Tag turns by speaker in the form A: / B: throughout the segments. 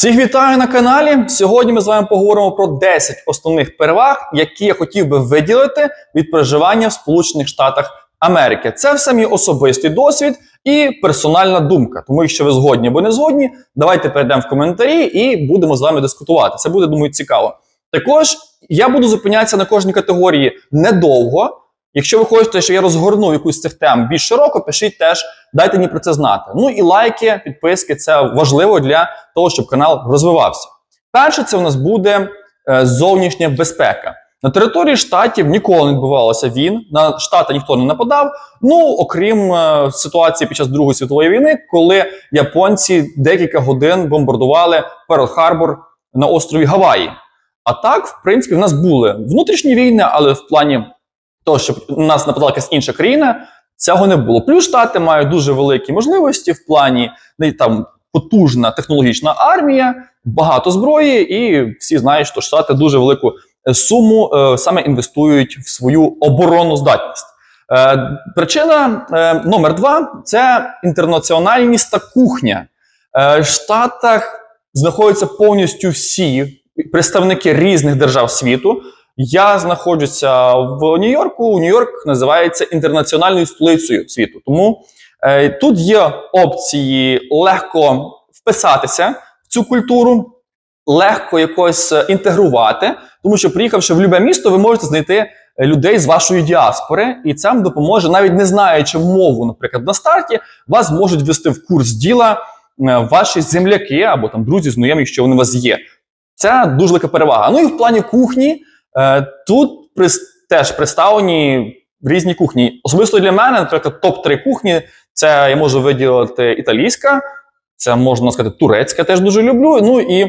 A: Всіх вітаю на каналі. Сьогодні ми з вами поговоримо про 10 основних переваг, які я хотів би виділити від проживання в Сполучених Штатах Америки. Це все мій особистий досвід і персональна думка. Тому, якщо ви згодні або не згодні, давайте перейдемо в коментарі і будемо з вами дискутувати. Це буде, думаю, цікаво. Також я буду зупинятися на кожній категорії недовго. Якщо ви хочете, щоб я розгорнув якусь з цих тем більш широко, пишіть теж, дайте мені про це знати. Ну і лайки, підписки це важливо для того, щоб канал розвивався. Перше, це у нас буде е, зовнішня безпека. На території штатів ніколи не відбувалося він. На штати ніхто не нападав. Ну окрім е, ситуації під час Другої світової війни, коли японці декілька годин бомбардували Перл-Харбор на острові Гаваї. А так, в принципі, в нас були внутрішні війни, але в плані того, щоб у нас нападала якась інша країна, цього не було. Плюс штати мають дуже великі можливості в плані там потужна технологічна армія, багато зброї, і всі знають, що штати дуже велику е, суму е, саме інвестують в свою оборонну здатність. Е, причина е, номер два це інтернаціональність та кухня. Е, в Штатах знаходяться повністю всі представники різних держав світу. Я знаходжуся в Нью-Йорку. Нью-Йорк називається інтернаціональною столицею світу. Тому е, тут є опції легко вписатися в цю культуру, легко якось е, інтегрувати, тому що приїхавши в любе місто, ви можете знайти е, людей з вашої діаспори, і це вам допоможе, навіть не знаючи мову, наприклад, на старті, вас можуть ввести в курс діла е, ваші земляки або там друзі, знайомі, якщо вони у вас є. Це дуже велика перевага. Ну і в плані кухні. Е, Тут теж представлені різні кухні. Особисто для мене, наприклад, топ-3 кухні це я можу виділити італійська, це можна сказати, турецька теж дуже люблю. Ну і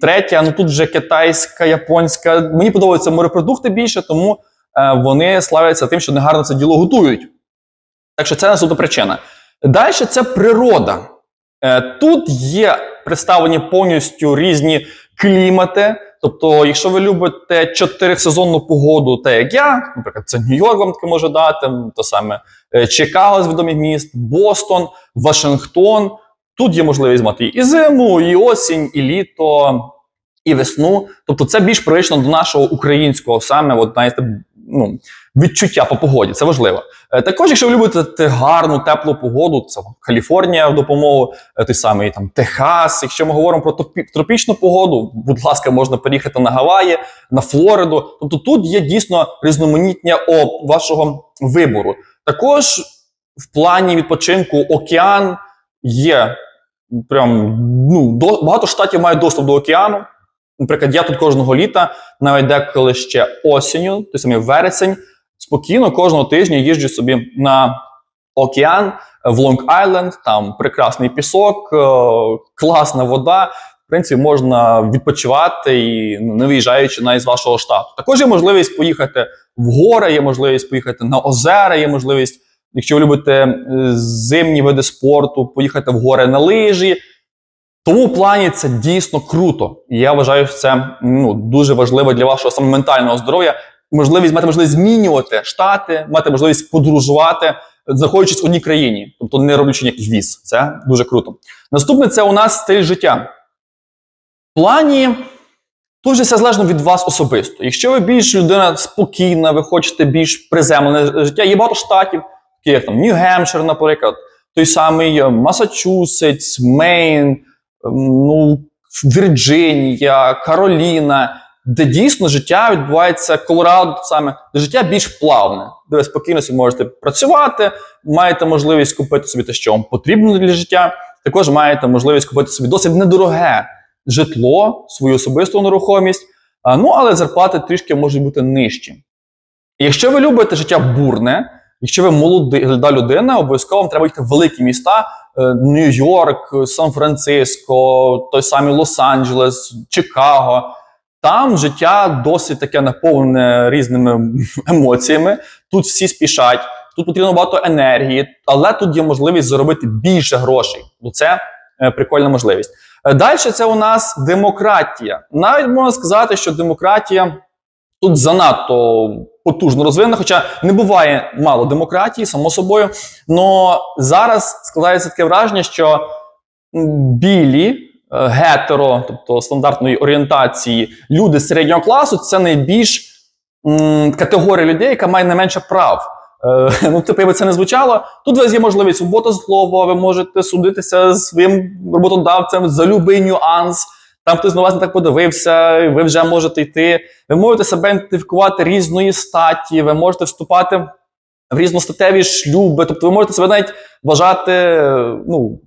A: третя, ну тут вже китайська, японська. Мені подобаються морепродукти більше, тому е, вони славляться тим, що негарно це діло готують. Так що це наступна причина. Далі це природа. Е, Тут є представлені повністю різні клімати. Тобто, якщо ви любите чотирисезонну погоду, те як я, наприклад, це Нью-Йорк вам таке може дати, то саме е, Чикаго з відомих міст, Бостон, Вашингтон. Тут є можливість мати і зиму, і осінь, і літо, і весну. Тобто, це більш прирично до нашого українського саме, от, знаєте, ну, відчуття по погоді. Це важливо. Е, Також, якщо ви любите гарну, теплу погоду, це Каліфорнія в допомогу, е, той самий там Техас. Якщо ми говоримо про тропічну погоду, будь ласка, можна переїхати на Гаваї, на Флориду. Тобто тут є дійсно різноманіття о, вашого вибору. Також в плані відпочинку океан є прям ну, до, багато штатів мають доступ до океану. Наприклад, я тут кожного літа, навіть деколи ще осінню, той самий вересень, спокійно кожного тижня їжджу собі на океан в Лонг-Айленд, там прекрасний пісок, е, класна вода. В принципі, можна відпочивати і ну, не виїжджаючи навіть з вашого штату. Також є можливість поїхати в гори, є можливість поїхати на озера, є можливість, якщо ви любите е, зимні види спорту, поїхати в гори на лижі. Тому в плані це дійсно круто. І я вважаю, що це ну, дуже важливо для вашого саме ментального здоров'я. Можливість мати можливість змінювати штати, мати можливість подорожувати, знаходячись в одній країні, тобто не роблячи ніяких віз. Це дуже круто. Наступне це у нас стиль життя. В плані тут вже все залежно від вас особисто. Якщо ви більш людина спокійна, ви хочете більш приземлене життя, є багато штатів, такі як там Нью-Гемпшир, наприклад, той самий е, Масачусетс, Мейн, ну, Вірджинія, Кароліна, де дійсно життя відбувається Колорадо саме, де життя більш плавне, де ви спокійно собі можете працювати, маєте можливість купити собі те, що вам потрібно для життя. Також маєте можливість купити собі досить недороге житло, свою особисту нерухомість. Ну, але зарплати трішки можуть бути нижчі. І Якщо ви любите життя бурне, якщо ви молода людина, обов'язково вам треба йти в великі міста: е, Нью-Йорк, Сан-Франциско, той самий Лос-Анджелес, Чикаго. Там життя досить таке наповнене різними емоціями. Тут всі спішать, тут потрібно багато енергії, але тут є можливість заробити більше грошей. Бо це е, прикольна можливість. Далі це у нас демократія. Навіть можна сказати, що демократія тут занадто потужно розвинена, хоча не буває мало демократії, само собою. Но зараз складається таке враження, що білі е, гетеро, тобто стандартної орієнтації, люди середнього класу це найбільш м, категорія людей, яка має найменше прав. Е, ну, типу, якби це не звучало. Тут у вас є можливість свобода слова, ви можете судитися з своїм роботодавцем за будь-який нюанс. Там хтось на вас не так подивився, ви вже можете йти. Ви можете себе ідентифікувати різної статі, ви можете вступати в різностатеві шлюби. Тобто ви можете себе навіть вважати ну,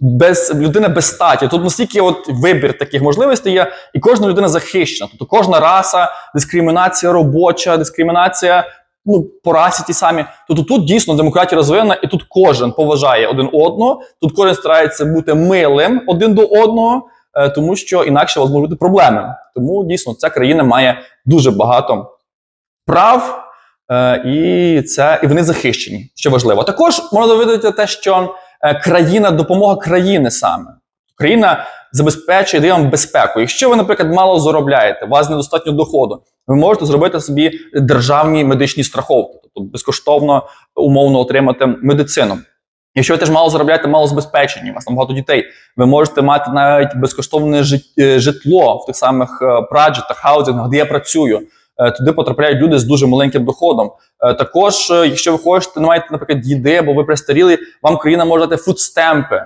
A: без людина без статі. Тут настільки от вибір таких можливостей є, і кожна людина захищена. Тобто кожна раса, дискримінація робоча, дискримінація ну, по расі ті самі. Тобто тут дійсно демократія розвинена, і тут кожен поважає один одного, тут кожен старається бути милим один до одного, тому що інакше у вас можуть бути проблеми. Тому дійсно ця країна має дуже багато прав, е, і це і вони захищені, що важливо. Також можна довідати те, що е, країна допомога країни саме. Країна забезпечує дає вам безпеку. Якщо ви, наприклад, мало заробляєте, у вас недостатньо доходу, ви можете зробити собі державні медичні страховки, тобто безкоштовно умовно отримати медицину. Якщо ви теж мало заробляєте, мало забезпечені, у вас там багато дітей, ви можете мати навіть безкоштовне е, житло в тих самих е, праджетах, хаузингах, де я працюю. Е, Туди потрапляють люди з дуже маленьким доходом. Також, якщо ви хочете, не маєте, наприклад, їди, або ви пристаріли, вам країна може дати фудстемпи,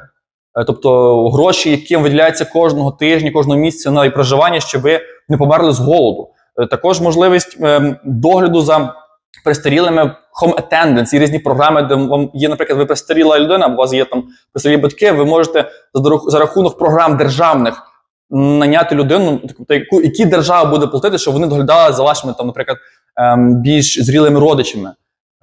A: тобто гроші, які виділяються кожного тижня, кожного місяця на проживання, щоб ви не померли з голоду. Також можливість ем, догляду за престарілими home attendance і різні програми, де вам є, наприклад, ви престаріла людина, у вас є там престарілі батьки, ви можете за, рахунок програм державних наняти людину, яку які держава буде платити, щоб вони доглядали за вашими там, наприклад, ем, більш зрілими родичами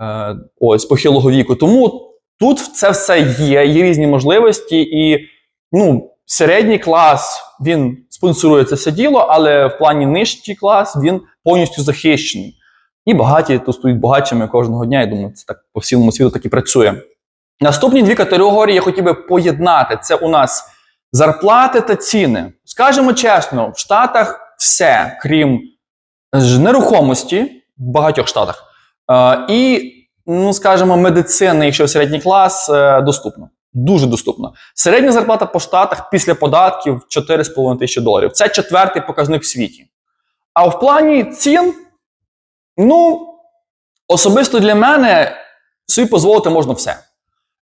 A: е, ось похилого віку. Тому тут це все є, є різні можливості, і ну, середній клас він спонсорує це все діло, але в плані нижчий клас він повністю захищений. І багаті тут стають багатшими кожного дня. Я думаю, це так по всьому світу так і працює. Наступні дві категорії я хотів би поєднати. Це у нас зарплати та ціни. Скажемо чесно, в Штатах все, крім нерухомості, в багатьох штатах, е, і, ну скажімо, медицини, якщо середній клас, е, доступно. Дуже доступно. Середня зарплата по штатах після податків 4,5 тисячі доларів. Це четвертий показник в світі. А в плані цін, ну, особисто для мене собі дозволити можна все.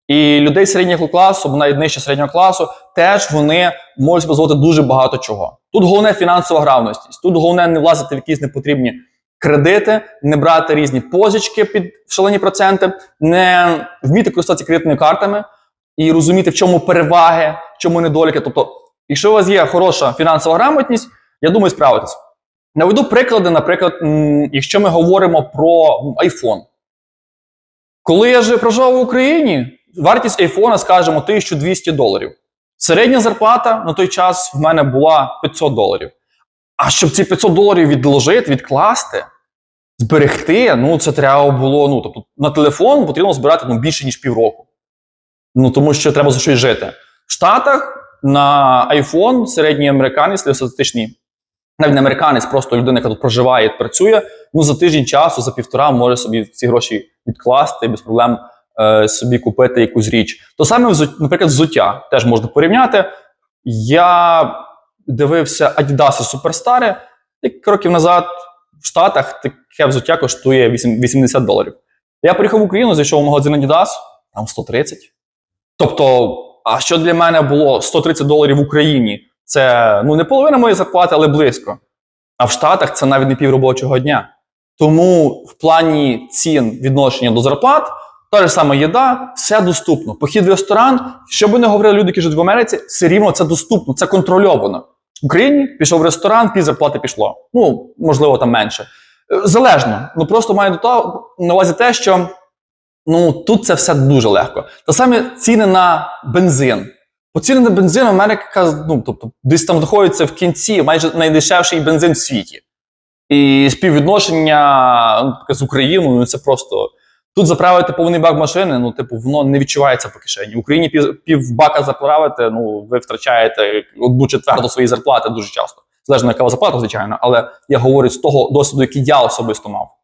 A: І людей середнього класу, або навіть нижче середнього класу, теж вони можуть дозволити дуже багато чого. Тут головне фінансова грамотність. Тут головне не влазити в якісь непотрібні кредити, не брати різні позички під шалені проценти, не вміти користуватися кредитними картами і розуміти, в чому переваги, в чому недоліки. Тобто, якщо у вас є хороша фінансова грамотність, я думаю, справитесь. Наведу приклади, наприклад, якщо ми говоримо про iPhone. Коли я же проживав в Україні, вартість айфона, скажімо, 1200 доларів. Середня зарплата на той час в мене була 500 доларів. А щоб ці 500 доларів відложити, відкласти, зберегти, ну це треба було. Ну, тобто на телефон потрібно збирати ну, більше, ніж півроку. Ну, тому що треба за щось жити. В Штатах на iPhone середній американець, середньостатистичний, навіть не американець, просто людина, яка тут проживає і працює, ну за тиждень часу, за півтора може собі ці гроші відкласти без проблем е, собі купити якусь річ. То саме, наприклад, взуття теж можна порівняти. Я дивився Adidas Суперстари, кілька років назад в Штатах таке взуття коштує 8 80 доларів. Я приїхав в Україну, зайшов в магазин Adidas, там 130. Тобто, а що для мене було 130 доларів в Україні? Це ну не половина моєї зарплати, але близько. А в Штатах це навіть не півробочого дня. Тому в плані цін відношення до зарплат, та ж сама їда, все доступно. Похід в ресторан, що би не говорили люди, які живуть в Америці, все рівно це доступно, це контрольовано. В Україні пішов в ресторан, пів зарплати пішло. Ну, можливо, там менше. Е, Залежно. Ну просто маю до того на увазі те, що ну тут це все дуже легко. Та саме ціни на бензин. По ціни на бензин Америка, ну тобто, десь там знаходиться в кінці майже найдешевший бензин в світі. І співвідношення ну, таке з Україною ну, це просто. Тут заправити повний бак машини, ну, типу, воно не відчувається по кишені. В Україні пів, пів бака заправити, ну, ви втрачаєте одну четверту своєї зарплати дуже часто. Залежно, яка зарплата, звичайно, але я говорю з того досвіду, який я особисто мав,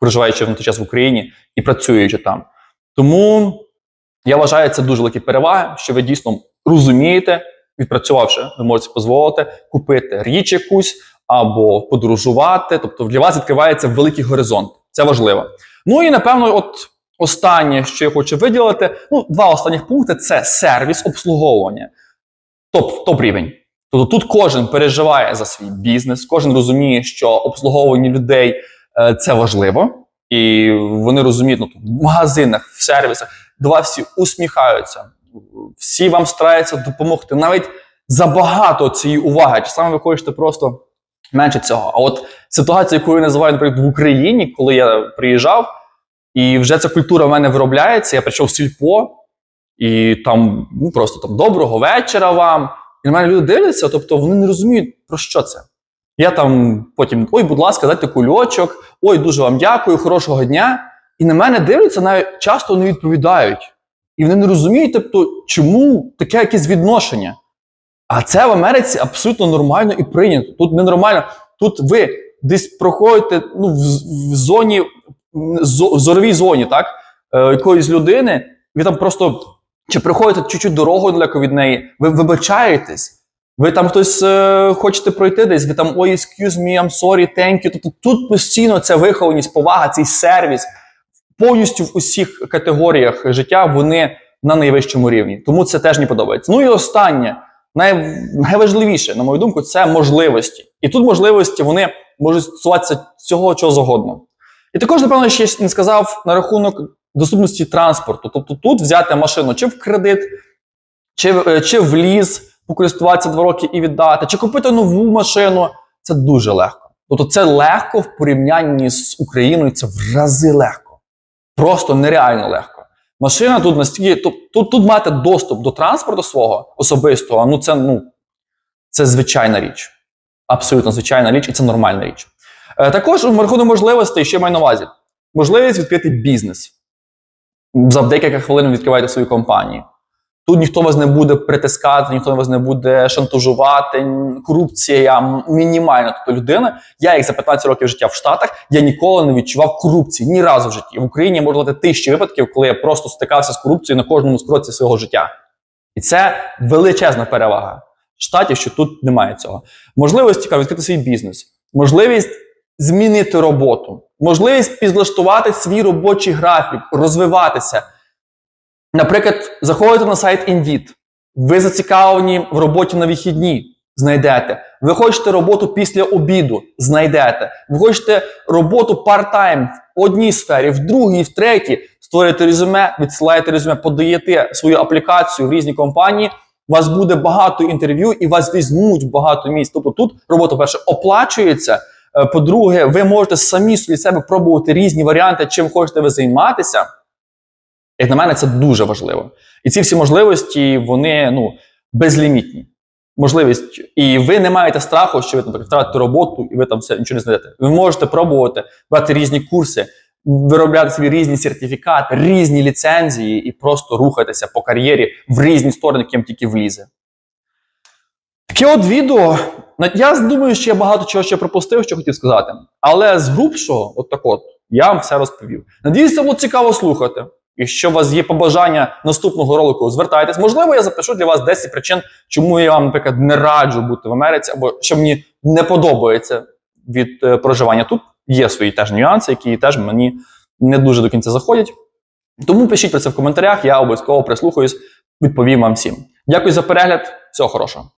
A: проживаючи на той час в Україні і працюючи там. Тому я вважаю, це дуже великі переваги, що ви дійсно розумієте, відпрацювавши, ви можете дозволити купити річ якусь або подорожувати. Тобто для вас відкривається великий горизонт. Це важливо. Ну і напевно, от останнє, що я хочу виділити, ну, два останніх пункти це сервіс обслуговування. Топ, топ рівень. Тобто тут кожен переживає за свій бізнес, кожен розуміє, що обслуговування людей е, це важливо, і вони розуміють, ну, в магазинах, в сервісах, до вас всі усміхаються, всі вам стараються допомогти. Навіть забагато цієї уваги, чи саме ви хочете просто менше цього. А от ситуація, яку я називаю, наприклад, в Україні, коли я приїжджав, і вже ця культура в мене виробляється, я прийшов в сільпо, і там ну, просто там доброго вечора вам. І на мене люди дивляться, тобто вони не розуміють, про що це. Я там потім, ой, будь ласка, дайте кульочок, ой, дуже вам дякую, хорошого дня. І на мене дивляться, навіть часто не відповідають. І вони не розуміють, тобто, чому таке якесь відношення. А це в Америці абсолютно нормально і прийнято. Тут ненормально. Тут ви десь проходите ну, в, в зоні, в зоровій зоні, так? Е, якоїсь людини, ви там просто чи приходите чуть-чуть дорогу далеко від неї, ви вибачаєтесь. Ви там хтось е, хочете пройти десь, ви там ой, excuse me, I'm sorry, thank you. Тобто тут постійно ця вихованість, повага, цей сервіс повністю в усіх категоріях життя вони на найвищому рівні. Тому це теж мені подобається. Ну і останнє, най, найважливіше, на мою думку, це можливості. І тут можливості вони можуть стосуватися цього чого завгодно. І також, напевно, ще не сказав на рахунок доступності транспорту. Тобто тут взяти машину чи в кредит, чи, е, чи в ліз, покористуватися два роки і віддати, чи купити нову машину. Це дуже легко. Тобто це легко в порівнянні з Україною, це в рази легко. Просто нереально легко. Машина тут настільки. Тут, тут, мати доступ до транспорту свого особистого, ну це, ну, це звичайна річ. Абсолютно звичайна річ, і це нормальна річ. Е, також в рахунок можливостей, я маю на увазі: можливість відкрити бізнес. За декілька хвилин ви відкриваєте свою компанію. Тут ніхто вас не буде притискати, ніхто вас не буде шантажувати. Корупція мінімальна. Тобто людина, я як за 15 років життя в Штатах, я ніколи не відчував корупції ні разу в житті. В Україні я дати тисячі випадків, коли я просто стикався з корупцією на кожному скроці свого життя. І це величезна перевага штатів, що тут немає цього. Можливість цікаво, відкрити свій бізнес, можливість змінити роботу, можливість підлаштувати свій робочий графік, розвиватися. Наприклад, заходите на сайт Indeed, ви зацікавлені в роботі на вихідні, знайдете. Ви хочете роботу після обіду, знайдете. Ви хочете роботу part-time в одній сфері, в другій, в третій. Створюєте резюме, відсилаєте резюме, подаєте свою аплікацію в різні компанії. У вас буде багато інтерв'ю і вас візьмуть багато місць. Тобто тут робота перше оплачується. Е, По-друге, ви можете самі для себе пробувати різні варіанти, чим хочете ви займатися. Як на мене, це дуже важливо. І ці всі можливості, вони ну, безлімітні. Можливість, і ви не маєте страху, що ви наприклад, втратите роботу і ви там все нічого не знайдете. Ви можете пробувати брати різні курси, виробляти собі різні сертифікати, різні ліцензії і просто рухатися по кар'єрі в різні сторони, ким тільки влізе. Таке от відео. Я думаю, що я багато чого ще пропустив, що хотів сказати. Але з грубшого, от так от, я вам все розповів. Надіюсь, це було цікаво слухати. Якщо у вас є побажання наступного ролику, звертайтесь. Можливо, я запишу для вас 10 причин, чому я вам, наприклад, не раджу бути в Америці, або що мені не подобається від е, проживання тут. Є свої теж нюанси, які теж мені не дуже до кінця заходять. Тому пишіть про це в коментарях, я обов'язково прислухаюсь, відповім вам всім. Дякую за перегляд, всього хорошого.